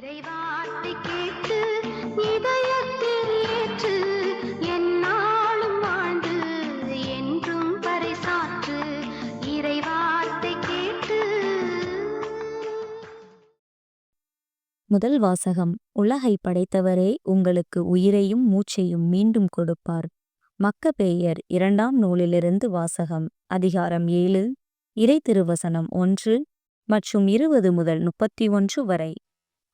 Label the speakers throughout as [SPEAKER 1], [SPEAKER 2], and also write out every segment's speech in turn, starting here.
[SPEAKER 1] இறைவார்த்தை கேட்டு இதயத்தில் ஏற்று என்னாலும் வாழ்ந்து என்றும் பறைசாற்று இறைவார்த்தை கேட்டு.
[SPEAKER 2] முதல் வாசகம் உலகை படைத்தவரே உங்களுக்கு உயிரையும் மூச்சையும் மீண்டும் கொடுப்பார். மக்கபேயர் இரண்டாம் நூலிலிருந்து வாசகம் அதிகாரம் ஏழு இறை திருவசனம் ஒன்று மற்றும் இருபது முதல் முப்பத்தி ஒன்று வரை.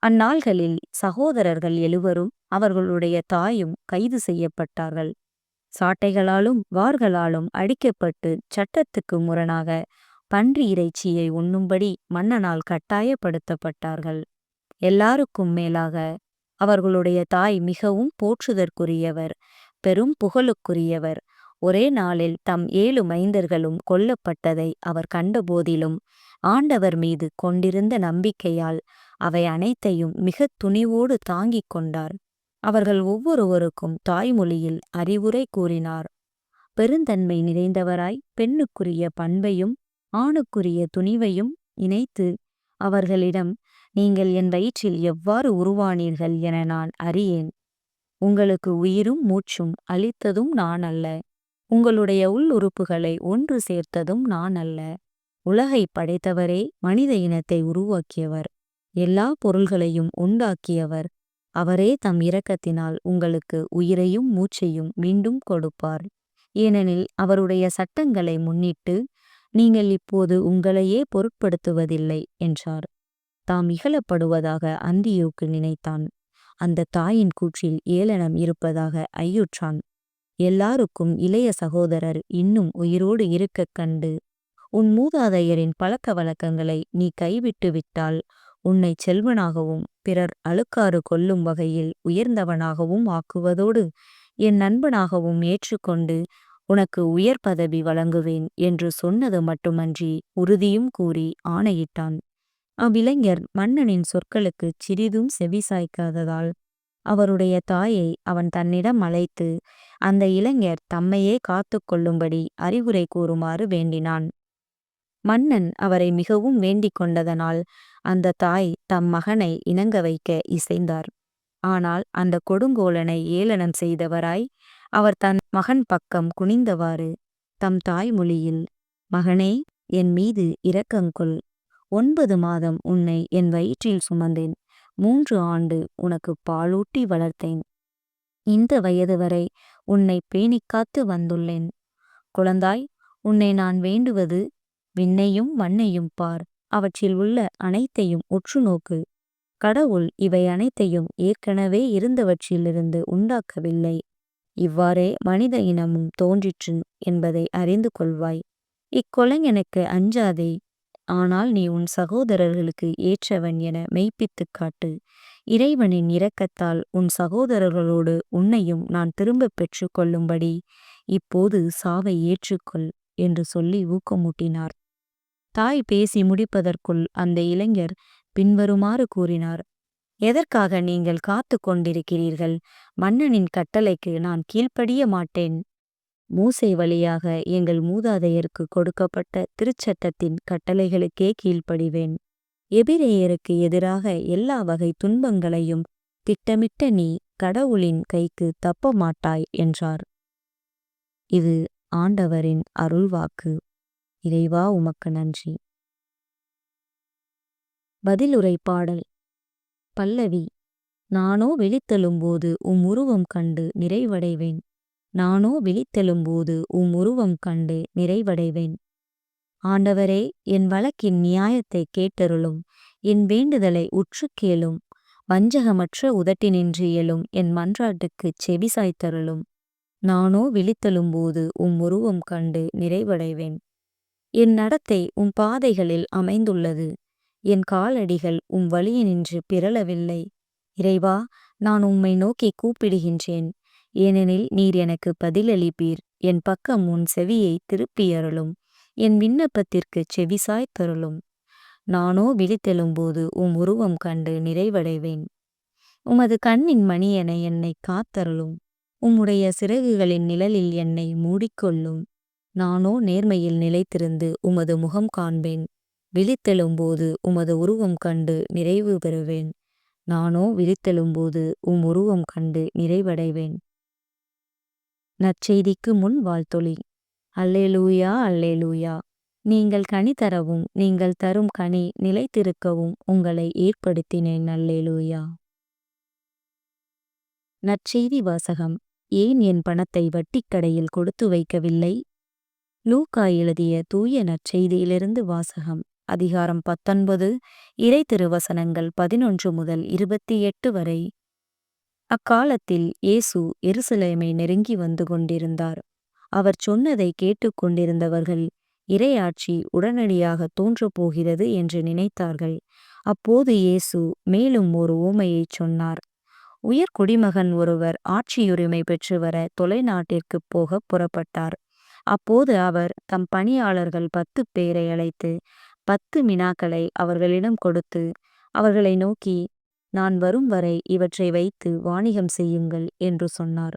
[SPEAKER 2] அந்நாள்களில் சகோதரர்கள் எழுவரும் அவர்களுடைய தாயும் கைது செய்யப்பட்டார்கள். சாட்டைகளாலும் வார்களாலும் அடிக்கப்பட்டு சட்டத்துக்கு முரணாக பன்றி இறைச்சியை உண்ணும்படி மன்னனால் கட்டாயப்படுத்தப்பட்டார்கள். எல்லாருக்கும் மேலாக அவர்களுடைய தாய் மிகவும் போற்றுதற்குரியவர் பெரும் புகழுக்குரியவர். ஒரே நாளில் தம் ஏழு மைந்தர்களும் கொல்லப்பட்டதை அவர் கண்டபோதிலும் ஆண்டவர் மீது கொண்டிருந்த நம்பிக்கையால் அவை அனைத்தையும் மிகத் துணிவோடு தாங்கிக் கொண்டார். அவர்கள் ஒவ்வொருவருக்கும் தாய்மொழியில் அறிவுரை கூறினார். பெருந்தன்மை நிறைந்தவராய் பெண்ணுக்குரிய பண்பையும் ஆணுக்குரிய துணிவையும் இணைத்து அவர்களிடம் நீங்கள் என் வயிற்றில் எவ்வாறு உருவானீர்கள் என நான் அறியேன். உங்களுக்கு உயிரும் மூச்சும் அளித்ததும் நான் அல்ல. உங்களுடைய உள் உறுப்புகளை ஒன்று சேர்த்ததும் நான் அல்ல. உலகை படைத்தவரே மனித இனத்தை உருவாக்கியவர். எல்லா பொருள்களையும் உண்டாக்கியவர். அவரே தம் இரக்கத்தினால் உங்களுக்கு உயிரையும் மூச்சையும் மீண்டும் கொடுப்பார். ஏனெனில் அவருடைய சட்டங்களை முன்னிட்டு நீங்கள் இப்போது உங்களையே பொருட்படுத்துவதில்லை என்றார். தாம் இகழப்படுவதாக அந்தியோக்கு நினைத்தான். அந்த தாயின் கூற்றில் ஏளனம் இருப்பதாக ஐயுற்றான். எல்லாருக்கும் இளைய சகோதரர் இன்னும் உயிரோடு இருக்கக் கண்டு உன் மூதாதையரின் பழக்க வழக்கங்களை நீ கைவிட்டு விட்டால் உன்னை செல்வனாகவும் பிறர் அழுக்காறு கொல்லும் வகையில் உயர்ந்தவனாகவும் ஆக்குவதோடு என் நண்பனாகவும் ஏற்றுக்கொண்டு உனக்கு உயர் பதவி வழங்குவேன் என்று சொன்னது மட்டுமன்றி உறுதியும் கூறி ஆணையிட்டான். அவ்விளைஞர் மன்னனின் சொற்களுக்குச் சிறிதும் செவிசாய்க்காததால் அவருடைய தாயை அவன் தன்னிடம் அழைத்து அந்த இளைஞர் தம்மையே காத்து கொள்ளும்படி அறிவுரை கூறுமாறு வேண்டினான். மன்னன் அவரை மிகவும் வேண்டிக் கொண்டதனால் அந்த தாய் தம் மகனை இணங்க வைக்க இசைந்தார். ஆனால் அந்த கொடுங்கோலனை ஏளனம் செய்தவராய் அவர் தன் மகன் பக்கம் குனிந்தவாறு தம் தாய்மொழியில் மகனே என் மீது இரக்கங்கொள் ஒன்பது மாதம் உன்னை என் வயிற்றில் சுமந்தேன். மூன்று ஆண்டு உனக்கு பாலூட்டி வளர்த்தேன். இந்த வயது வரை உன்னை பேணிக்காத்து வந்துள்ளேன். குழந்தாய் உன்னை நான் வேண்டுவது விண்ணையும் மண்ணையும் பார். அவற்றில் உள்ள அனைத்தையும் உற்று நோக்கு கடவுள் இவை அனைத்தையும் ஏற்கனவே இருந்தவற்றிலிருந்து உண்டாக்கவில்லை. இவ்வாறே மனித இனமும் தோன்றிற்று என்பதை அறிந்து கொள்வாய். இக்கொலைஞனுக்கு அஞ்சாதே. ஆனால் நீ உன் சகோதரர்களுக்கு ஏற்றவன் என மெய்ப்பித்துக் காட்டு. இறைவனின் இரக்கத்தால் உன் சகோதரர்களோடு உன்னையும் நான் திரும்பப் பெற்று கொள்ளும்படி இப்போது சாவை ஏற்றுக்கொள் என்று சொல்லி ஊக்கமூட்டினார். தாய் பேசி முடிப்பதற்குள் அந்த இளைஞர் பின்வருமாறு கூறினார் எதற்காக நீங்கள் காத்து கொண்டிருக்கிறீர்கள்? மன்னனின் கட்டளைக்கு நான் கீழ்ப்படிய மாட்டேன். மூசை வழியாக எங்கள் மூதாதையருக்கு கொடுக்கப்பட்ட திருச்சட்டத்தின் கட்டளைகளுக்கே கீழ்ப்படிவேன். எபிரேயருக்கு எதிராக எல்லா வகை துன்பங்களையும் திட்டமிட்ட நீ கடவுளின் கைக்கு தப்ப மாட்டாய் என்றார். இது ஆண்டவரின் அருள்வாக்கு. இறைவா உமக்கு நன்றி. பதில் பாடல் பல்லவி நானோ விழித்தெழும்போது உம் உருவம் கண்டு நிறைவடைவேன். நானோ விழித்தெழும்போது உம் உருவம் கண்டு நிறைவடைவேன். ஆண்டவரே என் வழக்கின் நியாயத்தை கேட்டருளும். என் வேண்டுதலை உற்று கேளும். வஞ்சகமற்ற உதட்டினின்று எழும். என் மன்றாட்டுக்குச் செவிசாய்த்தருளும். நானோ விழித்தெழும்போது உம் உருவம் கண்டு நிறைவடைவேன். என் நடத்தை உம் பாதைகளில் அமைந்துள்ளது. என் காலடிகள் உம் வழியினின்று பிறளவில்லை. இறைவா நான் உம்மை நோக்கி கூப்பிடுகின்றேன். ஏனெனில் நீர் எனக்கு பதிலளிப்பீர். என் பக்கம் உன் செவியை திருப்பியருளும். என் விண்ணப்பத்திற்குச் செவிசாய்த்தருளும் நானோ விழித்தெழும்போது உம் உருவம் கண்டு நிறைவடைவேன். உமது கண்ணின் மணியென என்னை காத்தருளும். உம்முடைய சிறகுகளின் நிழலில் என்னை மூடிக்கொள்ளும். நானோ நேர்மையில் நிலைத்திருந்து உமது முகம் காண்பேன். விழித்தெழும்போது உமது உருவம் கண்டு நிறைவு பெறுவேன். நானோ விழித்தெழும்போது உம் உருவம் கண்டு நிறைவடைவேன். நற்செய்திக்கு முன் வாழ்த்தொளி அல்லேலூயா அல்லேலூயா. நீங்கள் கனி தரவும் நீங்கள் தரும் கனி நிலைத்திருக்கவும் உங்களை ஏற்படுத்தினேன் அல்லேலூயா. நற்செய்தி வாசகம். ஏன் என் பணத்தை வட்டிக்கடையில் கொடுத்து வைக்கவில்லை? லூக்கா எழுதிய தூய நற்செய்தியிலிருந்து வாசகம் அதிகாரம் பத்தொன்பது இறை திருவசனங்கள் பதினொன்று முதல் இருபத்தி எட்டு வரை. அக்காலத்தில் இயேசு எருசலேமை நெருங்கி வந்து கொண்டிருந்தார். அவர் சொன்னதை கேட்டுக்கொண்டிருந்தவர்கள் இரையாட்சி உடனடியாக தோன்றப் போகிறது என்று நினைத்தார்கள். அப்போது இயேசு மேலும் ஒரு ஊமையைச் சொன்னார். உயர் குடிமகன் ஒருவர் ஆட்சியுரிமை பெற்று வர தொலைநாட்டிற்குப் போக புறப்பட்டார். அப்போது அவர் தம் பணியாளர்கள் பத்து பேரை அழைத்து பத்து மினாக்களை அவர்களிடம் கொடுத்து அவர்களை நோக்கி நான் வரும் வரை இவற்றை வைத்து வாணிகம் செய்யுங்கள் என்று சொன்னார்.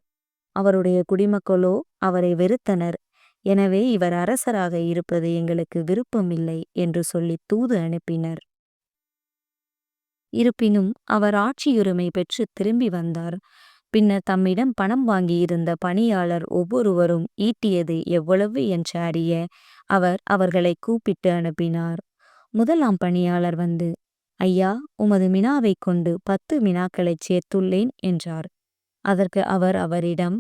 [SPEAKER 2] அவருடைய குடிமக்களோ அவரை வெறுத்தனர். எனவே இவர் அரசராக இருப்பது எங்களுக்கு விருப்பமில்லை என்று சொல்லி தூது அனுப்பினர். இருப்பினும் அவர் ஆட்சியுரிமை பெற்று திரும்பி வந்தார். பின்னர் தம்மிடம் பணம் வாங்கியிருந்த பணியாளர் ஒவ்வொருவரும் ஈட்டியது எவ்வளவு என்று அறிய அவர் அவர்களை கூப்பிட்டு அனுப்பினார். முதலாம் பணியாளர் வந்து ஐயா உமது மினாவைக் கொண்டு பத்து மினாக்களைச் சேர்த்துள்ளேன் என்றார். அதற்கு அவர் அவரிடம்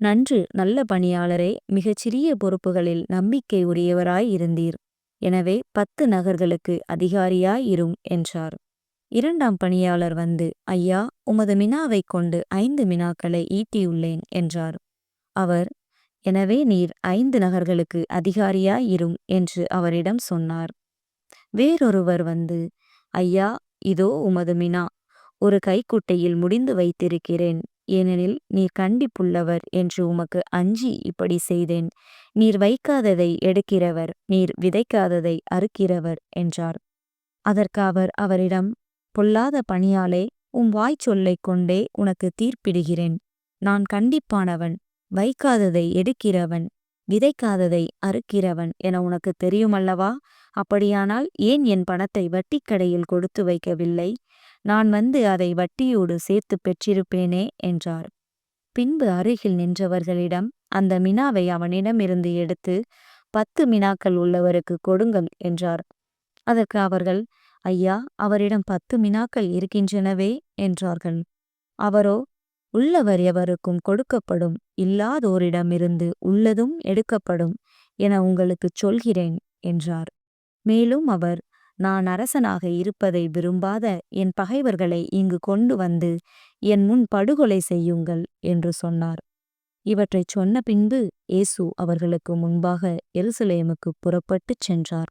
[SPEAKER 2] நன்று நல்ல பணியாளரே மிகச்சிறிய பொறுப்புகளில் நம்பிக்கை உடையவராய் இருந்தீர். எனவே பத்து நகர்களுக்கு அதிகாரியாய் இரும் என்றார். இரண்டாம் பணியாளர் வந்து ஐயா உமது மினாவைக் கொண்டு ஐந்து மினாக்களை ஈட்டியுள்ளேன் என்றார். அவர் எனவே நீர் ஐந்து நகர்களுக்கு அதிகாரியாயிரும் என்று அவரிடம் சொன்னார். வேறொருவர் வந்து ஐயா இதோ உமது மினா ஒரு கைக்குட்டையில் முடிந்து வைத்திருக்கிறேன். ஏனெனில் நீர் கண்டிப்புள்ளவர் என்று உமக்கு அஞ்சி இப்படி செய்தேன். நீர் வைக்காததை எடுக்கிறவர் நீர் விதைக்காததை அறுக்கிறவர் என்றார். அதற்கு அவர் அவரிடம் பொல்லாத பணியாலே உம் வாய்ச்சொல்லைக் கொண்டே உனக்கு தீர்ப்பிடுகிறேன். நான் கண்டிப்பானவன் வைக்காததை எடுக்கிறவன் விதைக்காததை அறுக்கிறவன் என உனக்கு தெரியுமல்லவா? அப்படியானால் ஏன் என் பணத்தை வட்டிக்கடையில் கொடுத்து வைக்கவில்லை? நான் வந்து அதை வட்டியோடு சேர்த்து பெற்றிருப்பேனே என்றார். பின்பு அருகில் நின்றவர்களிடம் அந்த மினாவை அவனிடமிருந்து எடுத்து பத்து மினாக்கள் உள்ளவருக்கு கொடுங்கள் என்றார். அதற்கு அவர்கள் ஐயா அவரிடம் பத்து மினாக்கள் இருக்கின்றனவே என்றார்கள். அவரோ உள்ளவர் எவருக்கும் கொடுக்கப்படும் இல்லாதோரிடமிருந்து உள்ளதும் எடுக்கப்படும் என உங்களுக்குச் சொல்கிறேன் என்றார். மேலும் அவர் நான் அரசனாக இருப்பதை விரும்பாத என் பகைவர்களை இங்கு கொண்டு வந்து என் முன் படுகொலை செய்யுங்கள் என்று சொன்னார். இவற்றைச் சொன்ன பின்பு இயேசு அவர்களுக்கு முன்பாக எருசலேமுக்கு புறப்பட்டுச் சென்றார்.